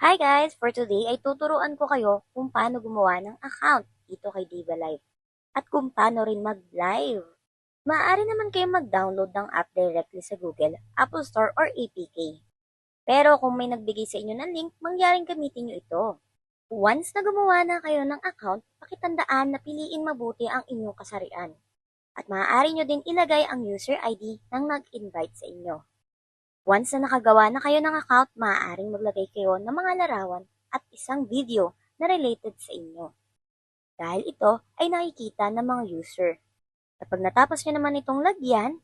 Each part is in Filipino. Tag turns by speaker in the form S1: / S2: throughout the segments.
S1: Hi guys! For today ay tuturuan ko kayo kung paano gumawa ng account dito kay Diva Live at kung paano rin mag-live. Maaari naman kayo mag-download ng app directly sa Google, Apple Store or APK. Pero kung may nagbigay sa inyo ng link, mangyaring gamitin nyo ito. Once na gumawa na kayo ng account, pakitandaan na piliin mabuti ang inyong kasarian. At maaari nyo din ilagay ang user ID ng nag-invite sa inyo. Once na nakagawa na kayo ng account, maaaring maglagay kayo ng mga larawan at isang video na related sa inyo. Dahil ito ay nakikita ng mga user. Kapag natapos nyo naman itong lagyan,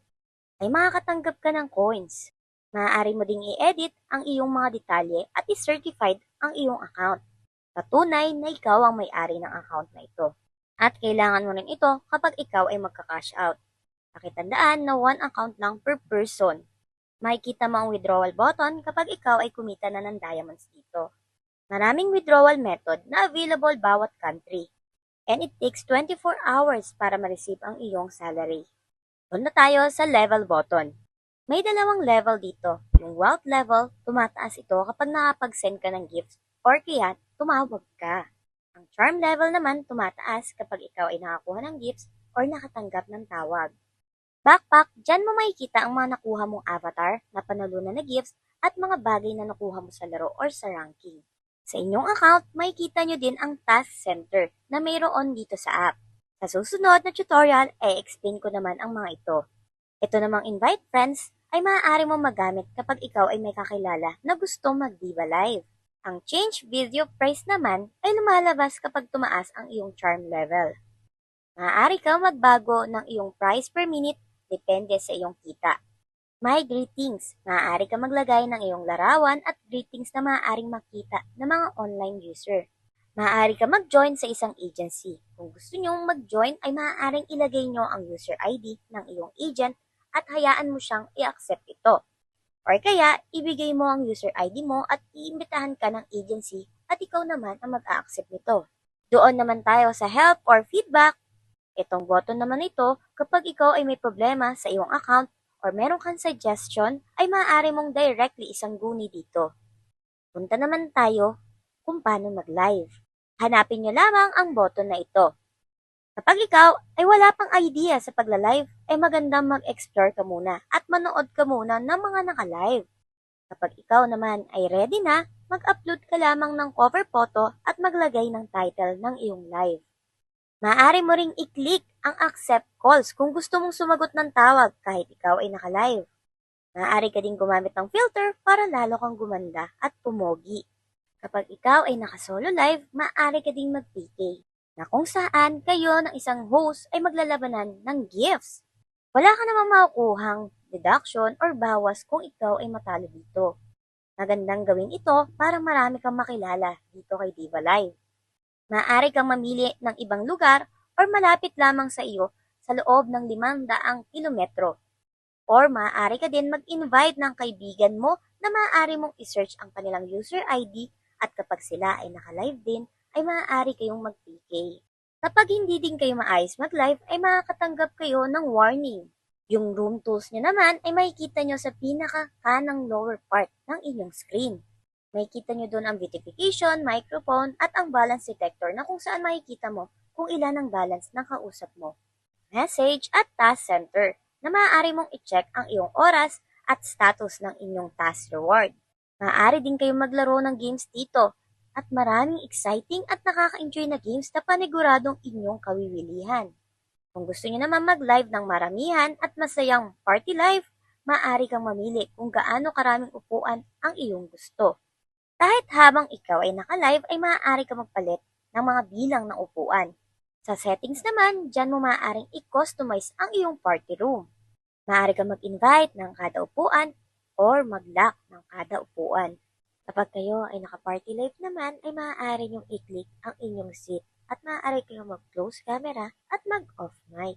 S1: ay makakatanggap ka ng coins. Maaari mo ding i-edit ang iyong mga detalye at i-certified ang iyong account. Patunay na ikaw ang may-ari ng account na ito. At kailangan mo rin ito kapag ikaw ay magka-cash out. Pakitandaan na one account lang per person Makikita mo ang withdrawal button kapag ikaw ay kumita na ng diamonds dito. Maraming withdrawal method na available bawat country. And it takes 24 hours para ma-receive ang iyong salary. Punta tayo sa level button. May dalawang level dito. Yung wealth level, tumataas ito kapag nakapag-send ka ng gifts or kaya tumawag ka. Ang charm level naman tumataas kapag ikaw ay nakakuha ng gifts or nakatanggap ng tawag. Backpack, dyan mo makikita ang mga nakuha mong avatar, na panalunan na gifts, at mga bagay na nakuha mo sa laro or sa ranking. Sa inyong account, makikita nyo din ang task center na mayroon dito sa app. Sa susunod na tutorial, ay explain ko naman ang mga ito. Ito namang invite friends ay maaari mo magamit kapag ikaw ay may kakilala na gusto mag-diva live. Ang change video price naman ay lumalabas kapag tumaas ang iyong charm level. Maaari kang magbago ng iyong price per minute depende sa iyong kita. May greetings. Maaari ka maglagay ng iyong larawan at greetings na maaaring makita ng mga online user. Maaari ka mag-join sa isang agency. Kung gusto nyong mag-join ay maaaring ilagay nyo ang user ID ng iyong agent at hayaan mo siyang i-accept ito. Or kaya, ibigay mo ang user ID mo at iimbitahan ka ng agency at ikaw naman ang mag-a-accept nito. Doon naman tayo sa help or feedback Itong button naman ito, kapag ikaw ay may problema sa iyong account or meron kang suggestion, ay maaari mong directly isang guni dito. Punta naman tayo kung paano mag-live. Hanapin nyo lamang ang button na ito. Kapag ikaw ay wala pang idea sa pagla-live, ay magandang mag-explore ka muna at manood ka muna ng mga naka-live. Kapag ikaw naman ay ready na, mag-upload ka lamang ng cover photo at maglagay ng title ng iyong live. Maaari mo ring i-click ang accept calls kung gusto mong sumagot ng tawag kahit ikaw ay naka-live. Maaari ka ding gumamit ng filter para lalo kang gumanda at pumogi. Kapag ikaw ay naka-solo live, maaari ka ding mag-PK na kung saan kayo ng isang host ay maglalabanan ng gifts. Wala ka namang makukuhang deduction or bawas kung ikaw ay matalo dito. Magandang gawin ito para marami kang makilala dito kay Diva Live. Maaari kang mamili ng ibang lugar or malapit lamang sa iyo sa loob ng 500 kilometro. Or maaari ka din mag-invite ng kaibigan mo na maaari mong isearch ang kanilang user ID at kapag sila ay naka-live din, ay maaari kayong mag-PK. Kapag hindi din kayo maayos mag-live, ay makakatanggap kayo ng warning. Yung room tools nyo naman ay makikita nyo sa pinaka-kanang lower part ng inyong screen. Makikita nyo doon ang beautification, microphone, at ang balance detector na kung saan makikita mo kung ilan ang balance ng kausap mo. Message at task center na maaari mong i-check ang iyong oras at status ng inyong task reward. Maaari din kayong maglaro ng games dito at maraming exciting at nakaka-enjoy na games na paniguradong inyong kawiwilihan. Kung gusto niyo naman mag-live ng maramihan at masayang party live, maaari kang mamili kung gaano karaming upuan ang iyong gusto. Kahit habang ikaw ay naka-live ay maaari ka magpalit ng mga bilang ng upuan. Sa settings naman, dyan mo maaaring i-customize ang iyong party room. Maaari ka mag-invite ng kada upuan or mag-lock ng kada upuan. Kapag kayo ay naka-party live naman, ay maaari niyong i-click ang inyong seat at maaari kayong mag-close camera at mag-off mic.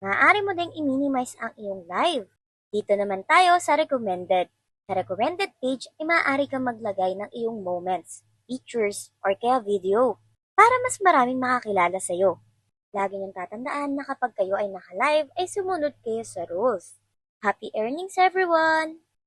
S1: Maaari mo ding i-minimize ang iyong live. Dito naman tayo sa recommended. Sa recommended page ay maaari kang maglagay ng iyong moments, pictures, or kaya video para mas maraming makakilala sa iyo. Lagi niyong tatandaan na kapag kayo ay naka-live ay sumunod kayo sa rules. Happy earnings everyone!